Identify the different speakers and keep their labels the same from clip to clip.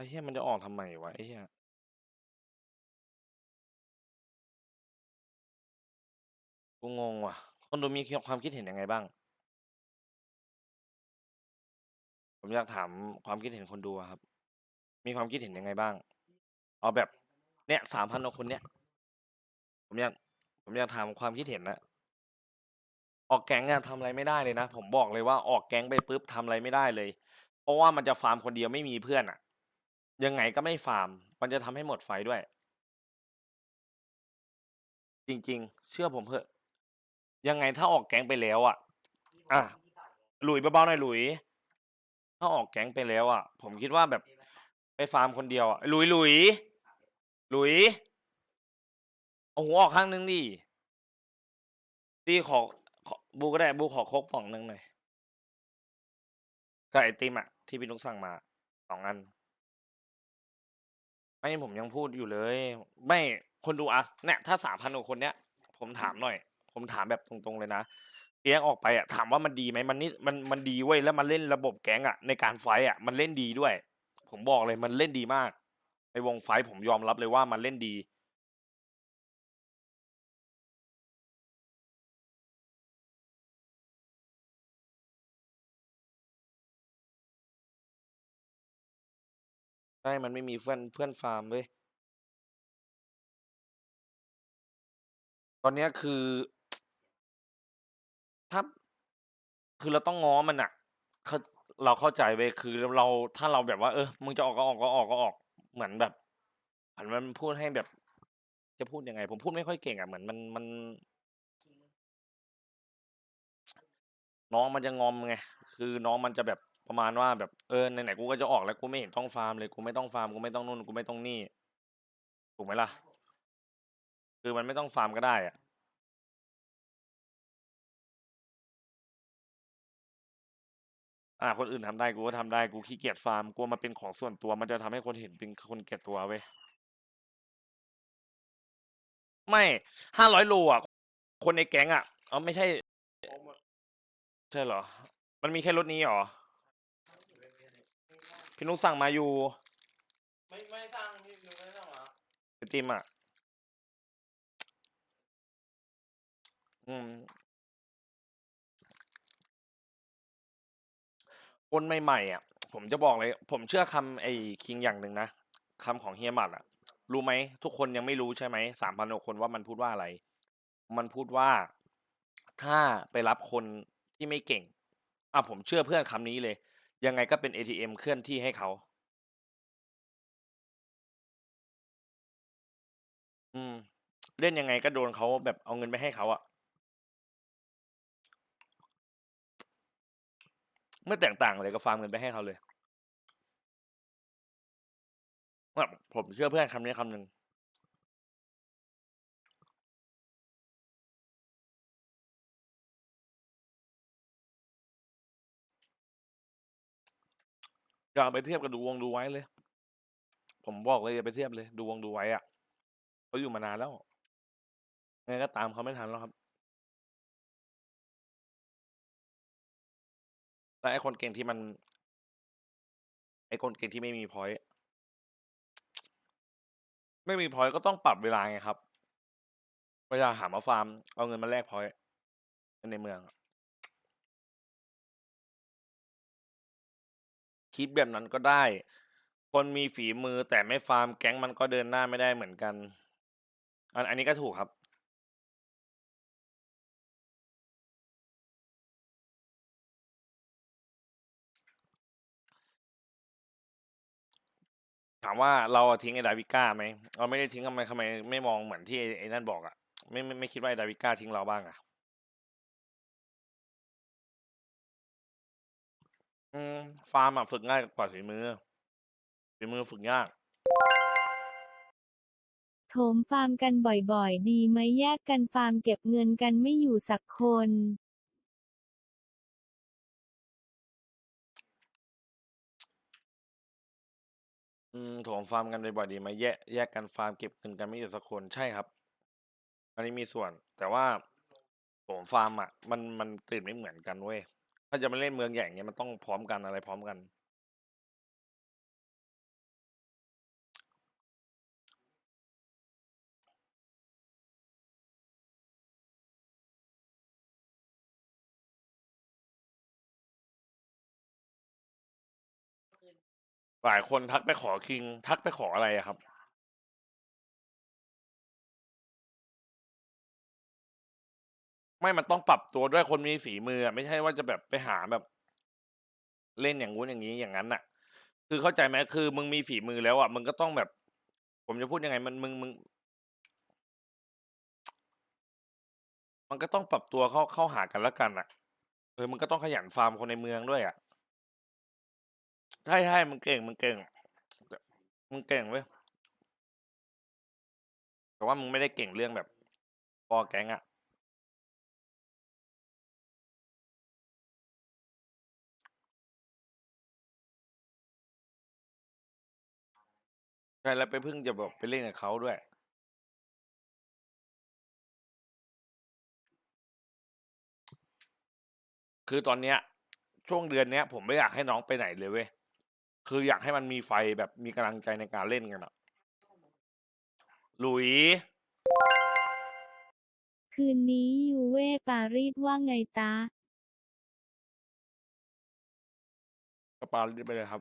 Speaker 1: ไอ้เหี้ย มันจะออกทำไมวะ ไอ้เหี้ย กูงงว่ะ คนดูมีความคิดเห็นยังไงบ้าง ผมอยากถามความคิดเห็นคนดูอะครับ มีความคิดเห็นยังไงบ้าง เอาแบบ เนี่ยสามพันคนเนี้ยผมอยาก ผมอยากถามความคิดเห็นนะ ออกแก๊งอะทำอะไรไม่ได้เลยนะ ผมบอกเลยว่าออกแก๊งไปปุ๊บทำอะไรไม่ได้เลย เพราะว่ามันจะฟาร์มคนเดียวไม่มีเพื่อนอะ ยังไงก็ไม่ฟาร์ม มันจะทำให้หมดไฟด้วย จริง ๆ เชื่อผมเถอะ ยังไงถ้าออกแก๊งไปแล้วอะ อะ หลุยเบาๆหน่อยหลุย ถ้าออกแก๊งไปแล้วอะ ผมคิดว่าแบบไปฟาร์มคนเดียวอะ หลุยหลุยหลุยเอาหัวออกข้างนึงดิตีขอขอบูก็ได้บูขอโคกป่องหนึ่งหน่อยกับไอติมอะ ที่พี่นุกสั่งมาสองอัน ไม่ผมยังพูดอยู่เลย ไม่คนดูอะเนี่ยถ้าสามพันกว่าคนเนี้ย ผมถามหน่อย ผมถามแบบตรงๆเลยนะเปียกออกไปอะถามว่ามันดีไหมมันนี่มันมันดีเว้ยแล้วมันเล่นระบบแก๊งอะในการไฟท์อะมันเล่นดีด้วย ผมบอกเลยมันเล่นดีมากในวงไฟท์ผมยอมรับเลยว่ามันเล่นดี ใช่ มันไม่มีเพื่อนเพื่อนฟาร์มเว้ย ตอนเนี้ยคือ ถ้า คือเราต้องง้อมันอะเขาเราเข้าใจเว้ยคือเราถ้าเราแบบว่า เออ มึงจะออกก็ออกก็ออกก็ออก เหมือนแบบเหมือนมันพูดให้แบบ จะพูดยังไง ผมพูดไม่ค่อยเก่งอะเหมือนมันมัน น้องมันจะงอมไง คือน้องมันจะแบบ ประมาณว่าแบบเออไหนๆกูก็จะออกแล้วกูไม่เห็นต้องฟาร์มเลยกูไม่ต้องฟาร์มกูไม่ต้องนู่นกูไม่ต้องนี่ถูกไหมล่ะ คือมันไม่ต้องฟาร์มก็ได้อะอ่าคนอื่นทำได้กูก็ทำได้กูขี้เกียจฟาร์มกลัวมันเป็นของส่วนตัวมันจะทำให้คนเห็นเป็นคนเกลียดตัวเว้ยไม่500โลอะคนในแก๊งอะอ๋อไม่ใช่ ใช่เหรอ มันมีแค่รถนี้เหรอ? พี่นุกสั่งมาอยู่
Speaker 2: ไม่ไม่ได้สั่งพี่นุกไม่ได้สั่งเหรอ?
Speaker 1: ไอติมอะอืมคนใหม่ๆอะผมจะบอกเลย ผมเชื่อคำไอ้คิงอย่างหนึ่งนะคำของเฮียหมัดอะรู้ไหม ทุกคนยังไม่รู้ใช่ไหม3,000กว่าคนว่ามันพูดว่าอะไร มันพูดว่าถ้าไปรับคนที่ไม่เก่งอาผมเชื่อเพื่อนคำนี้เลย ยังไงก็เป็น ATM เคลื่อนที่ให้เขา อืม เล่นยังไงก็โดนเขาแบบเอาเงินไปให้เขาอะไม่แตกต่างอะไรกับฟาร์มเงินไปให้เขาเลยแบบผมเชื่อเพื่อนคำนี้คำหนึ่ง อย่าไปเทียบกับดูวงดูไว้เลย ผมบอกเลยอย่าไปเทียบเลย ดูวงดูไว้อะเขาอยู่มานานแล้วไงก็ตามเขาไม่ทันแล้วครับแล้วไอ้คนเก่งที่มัน ไอ้คนเก่งที่ไม่มีพอยต์ไม่มีพอยต์ก็ต้องปรับเวลาไงครับเวลาหามาฟาร์มเอาเงินมาแลกพอยต์ในเมือง คิดแบบนั้นก็ได้ คนมีฝีมือแต่ไม่ฟาร์มแก๊งมันก็เดินหน้าไม่ได้เหมือนกัน อันอันนี้ก็ถูกครับ ถามว่าเราทิ้งไอ้ Davika ไหมเราไม่ได้ทิ้งทำไมทำไมไม่มองเหมือนที่ไอ้นั่นบอกอะไม่ไม่ไม่คิดว่าไอ้ Davika ทิ้งเราบ้างอะ? อืมฟาร์มอะฝึกง่ายกว่าฝีมือฝีมือฝึกยาก
Speaker 3: โถมฟาร์มกันบ่อยๆ ดีไหมแยกกันฟาร์มเก็บเงินกันไม่อยู่สักคน
Speaker 1: อืมโถมฟาร์มกันบ่อยๆดีไหมแยกแยกกันฟาร์มเก็บเงินกันไม่อยู่สักคนใช่ครับ อันนี้มีส่วน แต่ว่าโถมฟาร์มอะมันมันเกรดไม่เหมือนกันเว้ย ถ้าจะมาเล่นเมืองใหญ่เนี่ยมันต้องพร้อมกันอะไรพร้อมกัน หลายคนทักไปขอคิง ทักไปขออะไรครับ ไม่มันต้องปรับตัวด้วยคนมีฝีมืออะไม่ใช่ว่าจะแบบไปหาแบบ เล่นอย่างงู้นอย่างนี้อย่างนั้นน่ะ คือเข้าใจไหมคือมึงมีฝีมือแล้วอะมึงก็ต้องแบบ ผมจะพูดยังไง มันมึงมึง มันก็ต้องปรับตัวเข้าเข้าหากันแล้วกันอะเออมึงก็ต้องขยันฟาร์มคนในเมืองด้วยอะใช่ใช่มึงเก่งมึงเก่งมึงเก่งเว้ยแต่ว่ามึงไม่ได้เก่งเรื่องแบบปอแก๊งอะ ใช่แล้วไปเพิ่งจะแบบไปเล่นกับเขาด้วย คือตอนเนี้ย ช่วงเดือนเนี้ย ผมไม่อยากให้น้องไปไหนเลยเว้ยคืออยากให้มันมีไฟแบบมีกำลังใจในการเล่นกันอะหลุย
Speaker 3: คืนนี้ยูเว่ปารีสว่าไงตา
Speaker 1: กระเป๋าไปเลยครับ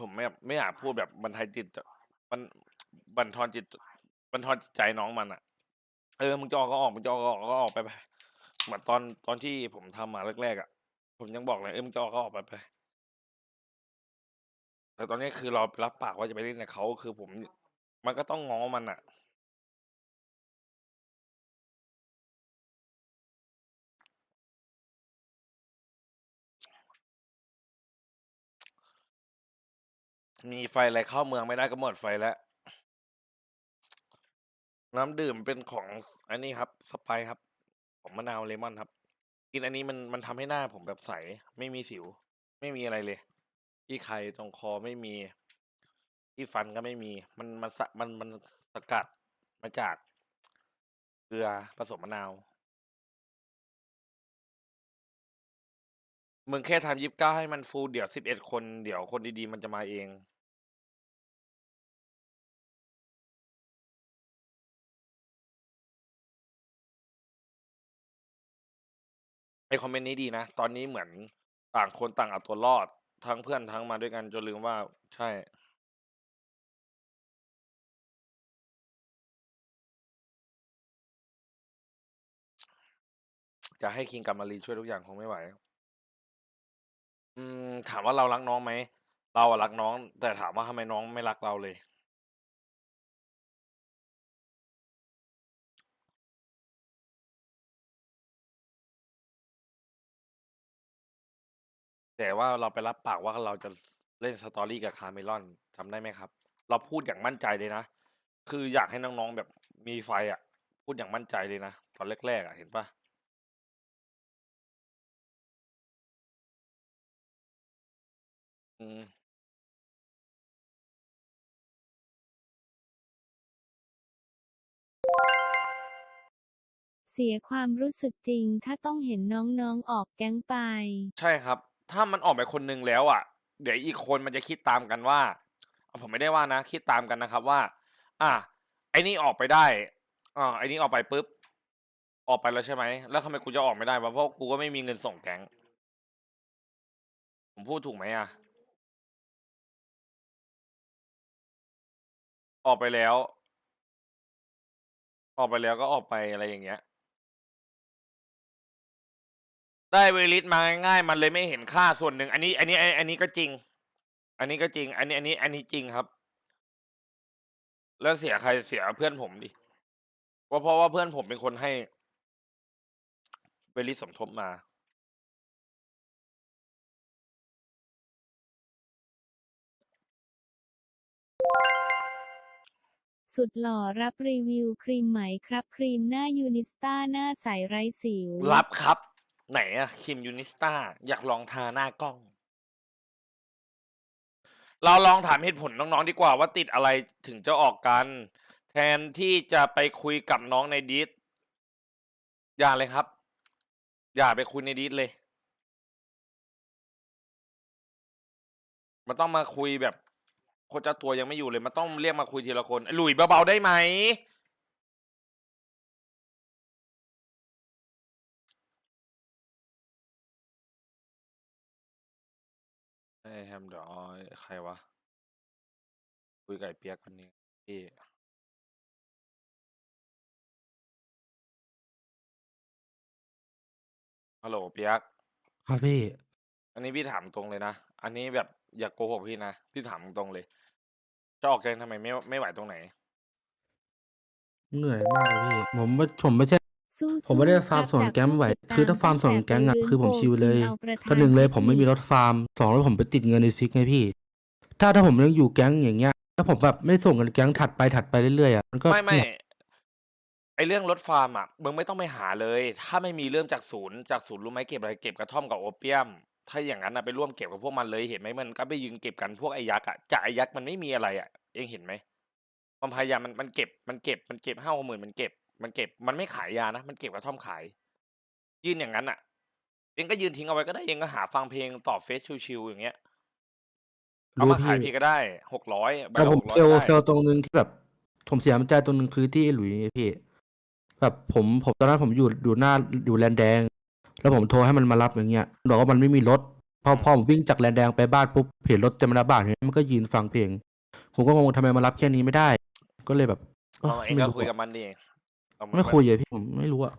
Speaker 1: ผมไม่ไม่อยากพูดแบบบรรทายจิตมันบันทอนจิตบันทอนจิตใจน้องมันอะเออมึงจะออกก็ออกมึงจะออกก็ออกก็ออกไปไปเหมือนตอนตอนที่ผมทำมาแรกๆอะผมยังบอกเลยเออมึงจะออกก็ออกไปไปแต่ตอนนี้คือเรารับปากว่าจะไปเล่นกับเขาคือผม มันก็ต้องง้อมันอะ มีไฟอะไรเข้าเมืองไม่ได้ก็หมดไฟแล้ว น้ำดื่มเป็นของอันนี้ครับสไปครับ ของมะนาวเลมอนครับ กินอันนี้มันมันทำให้หน้าผมแบบใส ไม่มีสิว ไม่มีอะไรเลย ที่ไข่ตรงคอไม่มี ที่ฟันก็ไม่มี มันมันสะมันมันสกัดมาจากเกลือผสมมะนาวมึงแค่ทำยิบเก้าให้มันฟูลเดี๋ยวสิบเอ็ดคนเดี๋ยวคนดีๆ มันจะมาเอง คอมเมนต์นี้ดีนะ ตอนนี้เหมือนต่างคนต่างเอาตัวรอด ทั้งเพื่อนทั้งมาด้วยกันจนลืมว่า ใช่ จะให้คิงกับมารีช่วยทุกอย่างคงไม่ไหว อืม ถามว่าเรารักน้องไหม เราอะรักน้อง แต่ถามว่าทำไมน้องไม่รักเราเลย แต่ว่าเราไปรับปากว่าเราจะเล่นสตอรี่กับคาเมลอนจำได้ไหมครับ เราพูดอย่างมั่นใจเลยนะ คืออยากให้น้องๆแบบมีไฟอะ พูดอย่างมั่นใจเลยนะ ตอนแรกๆอะเห็นปะอืม
Speaker 3: เสียความรู้สึกจริงถ้าต้องเห็นน้องๆออกแก๊งไป
Speaker 1: ใช่ครับ ถ้ามันออกไปคนหนึ่งแล้วอะ เดี๋ยวอีกคนมันจะคิดตามกันว่าผมไม่ได้ว่านะ คิดตามกันนะครับว่า อะไอ้นี่ออกไปได้อ่าไอ้นี่ออกไปปุ๊บ ออกไปแล้วใช่ไหม แล้วทำไมกูจะออกไม่ได้วะเพราะกูก็ไม่มีเงินส่งแก๊งผมพูดถูกไหมอะ ออกไปแล้ว ออกไปแล้วก็ออกไปอะไรอย่างเงี้ย ได้เวลิสมาง่ายๆมันเลยไม่เห็นค่าส่วนหนึ่ง อันนี้ อันนี้ อันนี้ก็จริง อันนี้ก็จริง อันนี้ อันนี้ อันนี้จริงครับ แล้วเสียใครเสียเพื่อนผมดิว่าเพราะว่าเพื่อนผมเป็นคนให้ เวลิสสมทบมา
Speaker 3: สุดหล่อรับรีวิวครีมไหมครับ ครีมหน้ายูนิสต้าหน้าใสไร้สิว
Speaker 1: รับครับ ไหนอะคิมยูนิสตาอยากลองทาหน้ากล้อง เราลองถามเหตุผลน้องๆดีกว่าว่าติดอะไรถึงจะออกกัน แทนที่จะไปคุยกับน้องในดิสอย่าเลยครับ อย่าไปคุยในดิสเลย มันต้องมาคุยแบบคนเจ้าตัวยังไม่อยู่เลย มันต้องเรียกมาคุยทีละคนไอ้หลุยเบาๆได้ไหม ไอ้แฮมเดี๋ยวเอาใครวะ คุยกับไอ้เปียกคนนี้พี่ฮัลโหลเปียก
Speaker 4: ครับพี่
Speaker 1: อันนี้พี่ถามตรงเลยนะ อันนี้แบบอย่าโกหกพี่นะ พี่ถามตรงเลย จะออกแกงทำไมไม่ไม่ไหวตรงไหน
Speaker 4: เหนื่อยมากเลยพี่ ผมไม่ผมไม่ใช่
Speaker 3: สู้
Speaker 4: ผมไม่ได้
Speaker 3: ๆ
Speaker 4: ฟาร์ม
Speaker 3: ครับ
Speaker 4: สวน
Speaker 3: จาก
Speaker 4: แก๊ง
Speaker 3: ผู้
Speaker 4: ไม่ไหว
Speaker 3: ติดตาม
Speaker 4: คือถ้าฟาร์ม
Speaker 3: ตั้ง
Speaker 4: สวน
Speaker 3: แต่
Speaker 4: แก๊งอะ
Speaker 3: ปืน
Speaker 4: คือผม
Speaker 3: โก
Speaker 4: ชิว
Speaker 3: คุ
Speaker 4: เล
Speaker 3: ณ
Speaker 4: ย
Speaker 3: เอาประ
Speaker 4: ก็
Speaker 3: ธาน
Speaker 4: หนึ่งเลย
Speaker 3: พิ
Speaker 4: ผมไม่
Speaker 3: ธี
Speaker 4: มีรถฟาร์มสองเลยผมไปติดเงินในซิกไงพี่ ถ้าถ้าผมยังอยู่แก๊งอย่างเงี้ยถ้าผมแบบไม่ส่งเงินแก๊งถัดไปถัดไปเรื่อยๆอะมันก็
Speaker 1: ไม่ไม่
Speaker 4: เนี่ย
Speaker 1: ไอเรื่องรถฟาร์มอะมึงไม่ต้องไปหาเลย ถ้าไม่มีเริ่มจากศูนย์จากศูนย์รู้ไหมเก็บอะไรเก็บกระท่อมกับโอเปียม ถ้าอย่างนั้นนะไปร่วมเก็บกับพวกมันเลยเห็นไหมมันก็ไปยืนเก็บกันพวกไอ้ยักษ์อะจากไอ้ยักษ์มันไม่มีอะไรอะเองเห็นไหมความพยายามมันมันเก็บมันเก็บมันเก็บห้าหมื่นมันเก็บ มันเก็บมันไม่ขายยานะ มันเก็บกระท่อมขาย ยืนอย่างนั้นอะเองก็ยืนทิ้งเอาไว้ก็ได้เองก็หาฟังเพลงต่อเฟซชิวๆอย่างเงี้ยเอา
Speaker 4: รู้
Speaker 1: มาขาย
Speaker 4: พี่
Speaker 1: พี่ก็ได้หกร้อยใบ
Speaker 4: แต่
Speaker 1: ละ
Speaker 4: ผม
Speaker 1: หกร้อย
Speaker 4: เฟล
Speaker 1: ได้
Speaker 4: เฟลตรงนึงที่แบบผมเสียน้ำใจตรงนึงคือที่ไอ้หลุยไงพี่แบบผมผมตอนนั้นผมอยู่อยู่หน้าอยู่แลนแดง แล้วผมโทรให้มันมารับอย่างเงี้ยบอกว่ามันไม่มีรถพอพอผมวิ่งจากแลนแดงไปบ้านปุ๊บเห็นรถเต็มหน้าบ้านเห็นมันก็ยืนฟังเพลง ผมก็งงทำไมมารับแค่นี้ไม่ได้ ก็เลยแบบเอ้
Speaker 1: เอา
Speaker 4: ย
Speaker 1: เอง
Speaker 4: ไม่
Speaker 1: ก็
Speaker 4: รู้
Speaker 1: คุย
Speaker 4: อะ
Speaker 1: กับมันดิ เอาน
Speaker 4: ไม่คุยเลยพี่ผมไม่รู้อะ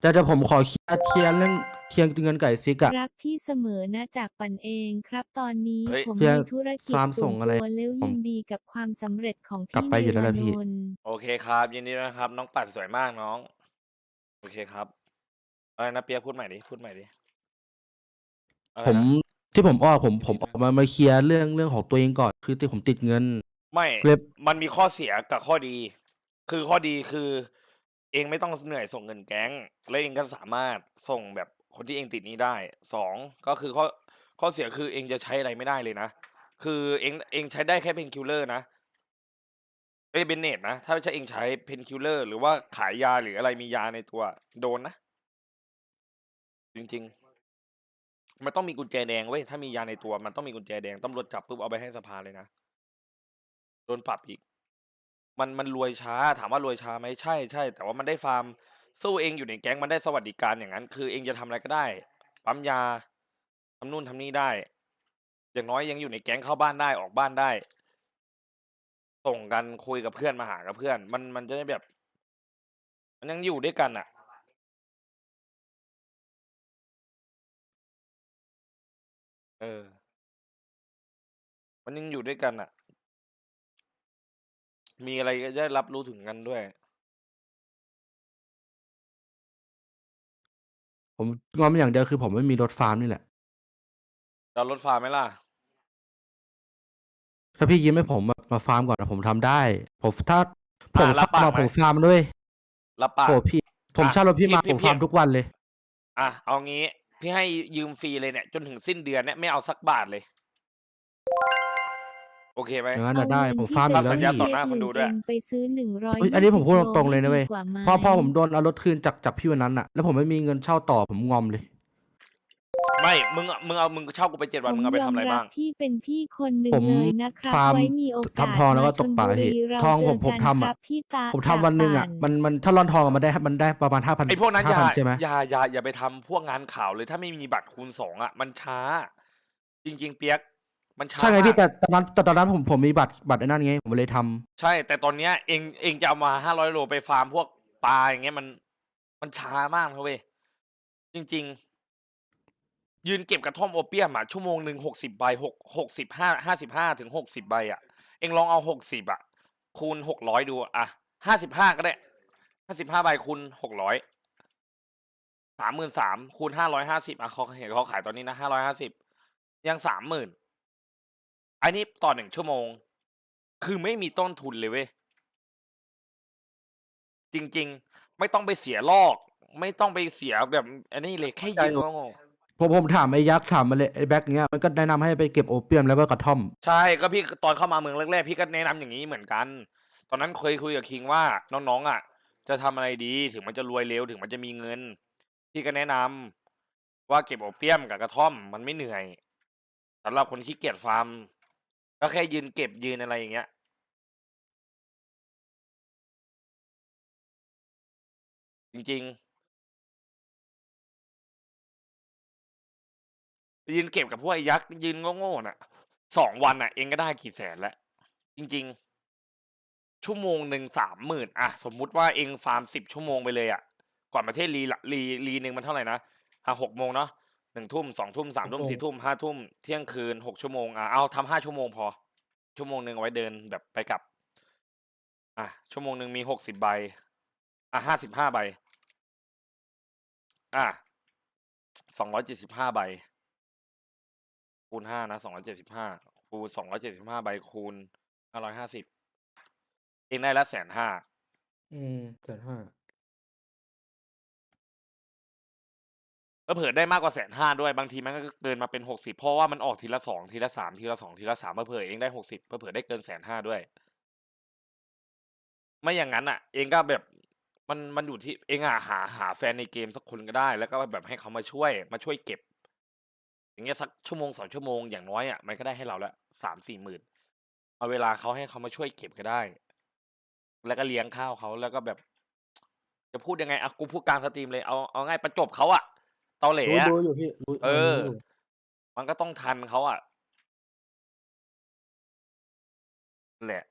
Speaker 4: แต่แต่ผมขอเคลียร์เคลียร์เรื่องเคลียร์เงินไก่ซิกอะ
Speaker 3: รักพี่เสมอนะจากปันเองครับตอนนี้
Speaker 1: เฮ้ย
Speaker 3: ผม
Speaker 4: เพื่อ
Speaker 3: มีธุรกิจ
Speaker 4: ฟาร์ม
Speaker 3: ส่
Speaker 4: ส่
Speaker 3: ว
Speaker 4: ง
Speaker 3: น
Speaker 4: อะไร
Speaker 3: ตัวแล้ว
Speaker 4: ผม
Speaker 3: ยินดีกับความสำเร็จของ
Speaker 4: กลับ
Speaker 3: พี่
Speaker 4: ไปอยู่แล้วแหละ
Speaker 3: เน
Speaker 4: พี่
Speaker 3: รานนท์
Speaker 1: โอเคครับยินดีด้วยนะครับ น้องปั่นสวยมากน้อง โอเคครับอะไรนะเปียกพูดใหม่ดิพูดใหม่ดิอะไร
Speaker 4: ผม
Speaker 1: นะ
Speaker 4: ที่ผมออกผมผมออกมามาเคลียร์เรื่องเรื่องของตัวเองก่อน คือที่ผมติดเงิน
Speaker 1: ไม่
Speaker 4: เลย
Speaker 1: มันมีข้อเสียกับข้อดี คือข้อดีคือ เองไม่ต้องเหนื่อยส่งเงินแก๊ง และเองก็สามารถส่งแบบคนที่เองติดหนี้ได้สองก็คือข้อข้อเสียคือเองจะใช้อะไรไม่ได้เลยนะ คือเองเองใช้ได้แค่เพนคิลเลอร์นะเอ้ยเบนเนตนะ ถ้าใช้เองใช้เพนคิลเลอร์หรือว่าขายยาหรืออะไรมียาในตัวโดนนะ จริง ๆ มันต้องมีกุญแจแดงเว้ยถ้ามียาในตัว มันต้องมีกุญแจแดงตำรวจจับปุ๊บเอาไปให้สภาเลยนะ โดนปรับอีก มันมันรวยช้า ถามว่ารวยช้าไหมใช่ใช่ แต่ว่ามันได้ฟาร์ม สู้เองอยู่ในแก๊งมันได้สวัสดิการอย่างนั้น คือเองจะทำอะไรก็ได้ ปั๊มยาทำนู่นทำนี่ได้ อย่างน้อยยังอยู่ในแก๊งเข้าบ้านได้ออกบ้านได้ ส่งกันคุยกับเพื่อนมาหากับเพื่อน มันมันจะได้แบบ มันยังอยู่ด้วยกันอะ เออ มันยังอยู่ด้วยกันอะ มีอะไรก็จะได้รับรู้ถึงกันด้วย
Speaker 4: ผมงอมอย่างเดียว คือผมไม่มีรถฟาร์มนี่แหละ
Speaker 1: จะเอารถฟาร์มไหมล่ะ
Speaker 4: ถ้าพี่ยิ้มให้ผมมามาฟาร์มก่อนนะผมทำได้ ผมถ้าผม
Speaker 1: อะรับ
Speaker 4: ฟาร์ม
Speaker 1: ปากไหม
Speaker 4: ผมฟาร์มด้วย
Speaker 1: รับปาก
Speaker 4: โอ้พี่ ผม
Speaker 1: อะ
Speaker 4: เช่ารถพี่
Speaker 1: พี่
Speaker 4: มา
Speaker 1: พี่
Speaker 4: ผม
Speaker 1: พี่
Speaker 4: ฟาร์มทุกวันเลย
Speaker 1: อะเอางี้ พี่ให้ยืมฟรีเลยเนี่ย จนถึงสิ้นเดือนเนี่ยไม่เอาสักบาทเลย โอเคไหม
Speaker 4: อย่างนั้น
Speaker 3: เอา
Speaker 4: น่ะได้
Speaker 3: เงิน
Speaker 4: ผม
Speaker 3: ที่
Speaker 4: ฟาร์มอยู่
Speaker 3: จะ
Speaker 4: แล้ว
Speaker 1: สัญญา
Speaker 4: พี่
Speaker 1: ต่อหน้าคนดูด้วย
Speaker 3: เงิไปซื้อหนึ่งร้อย
Speaker 4: เฮ้ยอันนี้ผมพูดตรงๆเลยนะเว้ย
Speaker 3: กว่าไหม
Speaker 4: พอพอผมโดนเอารถคืนจากจากพี่วันนั้นอะแล้วผมไม่มีเงินเช่าต่อผมงอมเลย
Speaker 1: ไม่ มึงอะมึงเอา มึงเช่ากูไปเจ็ดวัน มึงเอาไปทำอะไรบ้าง
Speaker 3: พี่เป็นพี่คนหนึ่ง
Speaker 4: ผม
Speaker 3: เลยนะครับ
Speaker 4: ฟาร์ม
Speaker 3: ไว้มีโอกาส
Speaker 4: ทำทองแล้วก็
Speaker 3: มา
Speaker 4: ตกปลา
Speaker 3: ชลบุ
Speaker 4: พี่
Speaker 3: รีเรา
Speaker 4: ทอง
Speaker 3: เจ
Speaker 4: ผมผม
Speaker 3: กัน
Speaker 4: ทำ
Speaker 3: ค
Speaker 4: อะ
Speaker 3: รับพี่ตา
Speaker 4: ผมทำวันหนึ่งอะ
Speaker 3: จาก
Speaker 4: มันมันถ้าร่อนทองอะมันได้มันได้ประมาณห้าพัน
Speaker 1: ไอ้พวกนั้นอย่า
Speaker 4: ห้าพันใช่ไหม
Speaker 1: อย่าอย่าอย่าไปทำพวกงานข่าวเลย ถ้าไม่มีบัตรคูณสองอะ มันช้า จริง ๆ เปียก มันช้า
Speaker 4: ใช่ไงพี่
Speaker 1: มาก
Speaker 4: แต่ตอนนั้นแต่ตอนนั้นผมผมมีบัตรบัตรไอ้นั่นไงผมเลยทำ
Speaker 1: ใช่ แต่ตอนเนี้ยเองเองจะเอามาห้าร้อยโลไปฟาร์มพวกปลาอย่างเงี้ยมัน มันช้ามากนะเว้ยจริง ๆ ยืนเก็บกระท่อมโอเปียมอะชั่วโมงหนึ่งหกสิบใบหกหกสิบห้าห้าสิบห้าถึงหกสิบใบอะ เองลองเอาหกสิบอะ คูณหกร้อยดูอะห้าสิบห้าก็ได้ห้าสิบห้าใบคูณหกร้อยสามหมื่นสามคูณห้าร้อยห้าสิบอะเขาเห็นเขาขายตอนนี้นะห้าร้อยห้าสิบยังสามหมื่น อันนี้ต่อหนึ่งชั่วโมง คือไม่มีต้นทุนเลยเว้ย จริง ๆ ไม่ต้องไปเสียลอก ไม่ต้องไปเสียแบบ อันนี้เลยแค่ยืนก็งง
Speaker 4: ผมผมถามไอ้ยักษ์ถามมาเลยไอ้แบ็คเงี้ยมันก็แนะนำให้ไปเก็บโอเปียมแล้วก็กระท่อม
Speaker 1: ใช่ก็พี่ตอนเข้ามาเมืองแรกๆพี่ก็แนะนำอย่างนี้เหมือนกัน ตอนนั้นเคยคุยกับคิงว่าน้องๆอะ จะทำอะไรดีถึงมันจะรวยเร็วถึงมันจะมีเงิน พี่ก็แนะนำว่าเก็บโอเปียมกับกระท่อมมันไม่เหนื่อยสำหรับคนขี้เกียจฟาร์ม ก็แค่ยืนเก็บยืนอะไรอย่างเงี้ย จริงยืนเก็บกับพวกไอ้ยักษ์ยืนโง่ๆน่ะสองวันน่ะ เองก็ได้กี่แสนแล้ว จริง ๆ ชั่วโมงหนึ่งสามหมื่นอะ สมมุติว่าเองฟาร์มสิบชั่วโมงไปเลยอะ ก่อนประเทศรีละรีรีหนึ่งมันเท่าไหร่นะอะหกโมงเนาะ หนึ่งทุ่มสองทุ่มสามทุ่ม
Speaker 4: หกโมง
Speaker 1: สี่ทุ่มห้าทุ่มเที่ยงคืนหกชั่วโมงอะเอาทำห้าชั่วโมงพอ ชั่วโมงหนึ่งเอาไว้เดินแบบไปกลับ อะชั่วโมงหนึ่งมีหกสิบใบ อะห้าสิบห้าใบ อะสองร้อยเจ็ดสิบห้าใบ คูณห้านะสองร้อยเจ็ดสิบห้าคูณสองร้อยเจ็ดสิบห้าใบคูณห้าร้อยห้าสิบเองได้ละแสนห้า
Speaker 4: อืมแสนห้า
Speaker 1: เผื่อได้มากกว่าแสนห้าด้วยบางทีมันก็เกินมาเป็นหกสิบเพราะว่ามันออกทีละสองทีละสามทีละสองทีละสามเผื่อเองได้หกสิบเผื่อได้เกินแสนห้าด้วย ไม่อย่างนั้นอะ เองก็แบบมันมันอยู่ที่เองอะหาหาแฟนในเกมสักคนก็ได้ แล้วก็แบบให้เขามาช่วยมาช่วยเก็บ อย่างเงี้ยสักชั่วโมงสองชั่วโมงอย่างน้อยอะมันก็ได้ให้เราละสามสี่หมื่นเอาเวลาเขาให้เขามาช่วยเก็บก็ได้ แล้วก็เลี้ยงข้าวเขาแล้วก็แบบ จะพูดยังไงอะกูพูดกลางสตรีมเลยเอาเอาง่ายประจบเขาอะ ตาเหล่
Speaker 4: รู้
Speaker 1: อะ
Speaker 4: รู้อยู่พี่รู้
Speaker 1: เออ
Speaker 4: รู้ยู่
Speaker 1: มันก็ต้องทันเขาอะนั่นแหละ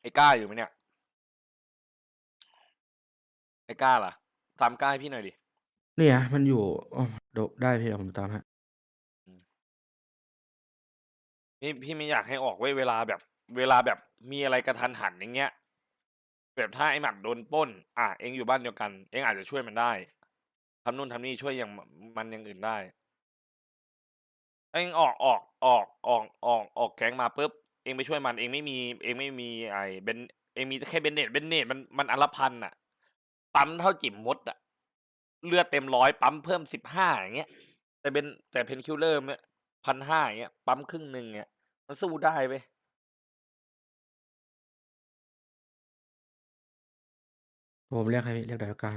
Speaker 1: ไอ้ก้าอยู่ไหมเนี่ย ไอ้ก้าล่ะ ตามก้าให้พี่หน่อยดิ
Speaker 4: เนี่ยมันอยู่อ๋อเดี๋ยวได้พี่เดี๋ยวผมตามให้
Speaker 1: พี่พี่ไม่อยากให้ออกเว้ยเวลาแบบ เวลาแบบมีอะไรกระทันหันอย่างเงี้ย แบบถ้าไอ้หมัดโดนป้น อะเองอยู่บ้านเดียวกัน เองอาจจะช่วยมันได้ทำนู่นทำนี่ช่วยอย่างมันอย่างอื่นได้เองออกออกออกออกออกออกแก๊งมาปุ๊บเองไปช่วยมันเองไม่มี เองไม่มีไอ้เบนเองมีแค่เบนเนตเบนเนตมันมันอันละพันอะปั๊มเท่าจิ๋มมดอะเลือดเต็มร้อยปั๊มเพิ่มสิบห้าอย่างเงี้ย แต่เป็นแต่เพนคิลเลอร์เนี่ยพันห้าอย่างเงี้ยปั๊มครึ่งหนึ่งเงี้ยมันสู้ได้ไป
Speaker 4: ผมเรียกใครพี่เรียกดาวกา